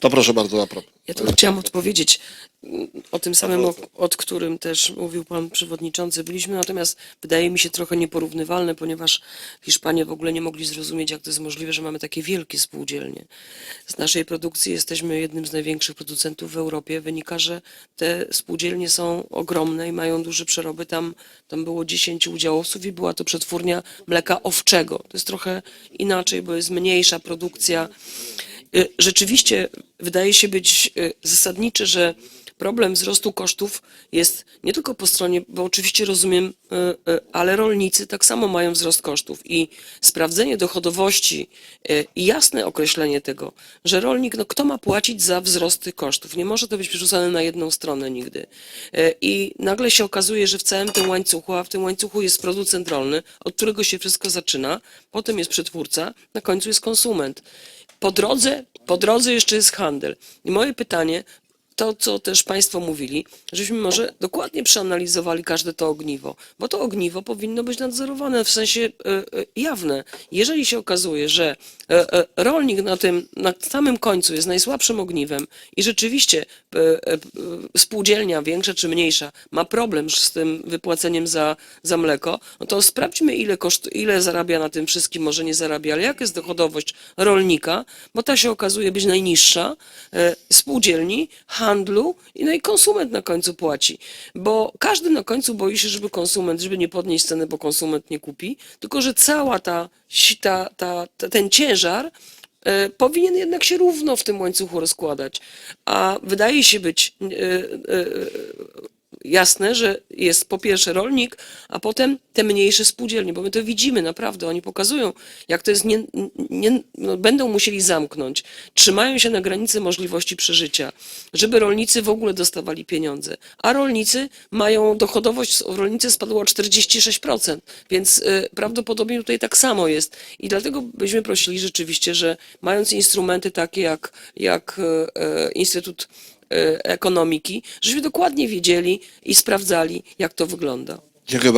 To proszę bardzo, a propos. Ja tu chciałam odpowiedzieć mm, o tym samym, o, od którym też mówił pan przewodniczący. Byliśmy natomiast, wydaje mi się, trochę nieporównywalne, ponieważ Hiszpanie w ogóle nie mogli zrozumieć, jak to jest możliwe, że mamy takie wielkie spółdzielnie. Z naszej produkcji jesteśmy jednym z największych producentów w Europie. Wynika, że te spółdzielnie są ogromne i mają duże przeroby. Tam, tam było 10 udziałowców i była to przetwórnia mleka owczego. To jest trochę inaczej, bo jest mniejsza produkcja. Y, Rzeczywiście wydaje się być y, zasadniczy, że problem wzrostu kosztów jest nie tylko po stronie, bo oczywiście rozumiem, y, ale rolnicy tak samo mają wzrost kosztów i sprawdzenie dochodowości i jasne określenie tego, że rolnik, no kto ma płacić za wzrost kosztów? Nie może to być przerzucane na jedną stronę nigdy. I nagle się okazuje, że w całym tym łańcuchu, a w tym łańcuchu jest producent rolny, od którego się wszystko zaczyna, potem jest przetwórca, na końcu jest konsument. Po drodze, po drodze jeszcze jest handel. I moje pytanie, to co też Państwo mówili, żebyśmy może dokładnie przeanalizowali każde to ogniwo, bo to ogniwo powinno być nadzorowane w sensie e, e, jawne. Jeżeli się okazuje, że e, rolnik na tym, na samym końcu jest najsłabszym ogniwem i rzeczywiście spółdzielnia, większa czy mniejsza, ma problem z tym wypłaceniem za, za mleko, no to sprawdźmy ile, koszt, ile zarabia na tym wszystkim, może nie zarabia, ale jaka jest dochodowość rolnika, bo ta się okazuje być najniższa, spółdzielni, handlu i no i konsument na końcu płaci, bo każdy na końcu boi się, żeby konsument, żeby nie podnieść ceny, bo konsument nie kupi, tylko że cała ta, ta, ta, ta ten ciężar e, powinien jednak się równo w tym łańcuchu rozkładać. A wydaje się być e, e, jasne, że jest po pierwsze rolnik, a potem te mniejsze spółdzielnie, bo my to widzimy naprawdę, oni pokazują, jak to jest, nie, nie, no, będą musieli zamknąć, trzymają się na granicy możliwości przeżycia, żeby rolnicy w ogóle dostawali pieniądze, a rolnicy mają dochodowość, rolnicy spadła o 46%, więc y, prawdopodobnie tutaj tak samo jest. I dlatego byśmy prosili rzeczywiście, że mając instrumenty takie jak, jak y, y, Instytut Ekonomiki, żebyśmy dokładnie wiedzieli i sprawdzali, jak to wygląda. Dziękuję